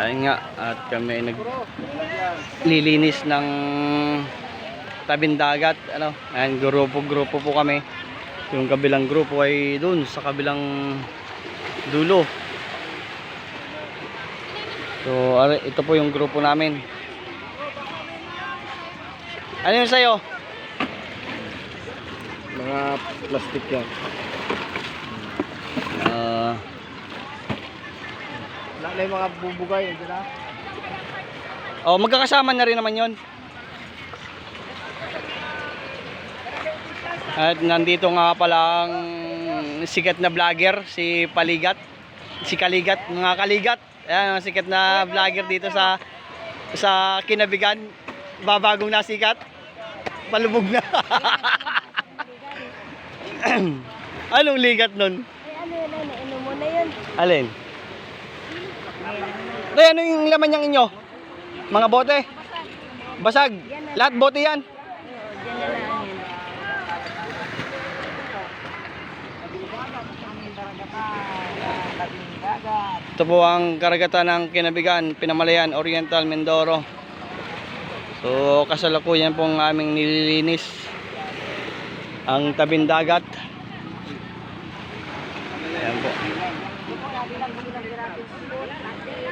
Ayun nga, at kami ay naglilinis ng tabing dagat. Ano, ayan, grupo-grupo po kami. Yung kabilang grupo ay dun sa kabilang dulo. So, ito po yung grupo namin. Ano yung sa'yo? Mga plastic yan. Wala na yung mga bubugay. Hindi na. oh, magkakasama na rin naman yon. At nandito nga pala ang sikat na vlogger, si Paligat. Si Kaligat, mga Kaligat. Ayan, ang sikat na vlogger dito sa sa Kinabigan. Babagong nasikat. Palubog na. Anong ligat nun? Ay, ano yun, ano, mo na yun. Alin? Tay, ano yung laman niyang inyo? Mga bote? Basag? Lahat bote yan? Ito po ang karagatan ng Kinabigan, Pinamalayan, Oriental, Mindoro. So, kasalukuyan pong aming nililinis ang tabing dagat. Ayan po. ఆ విధంగా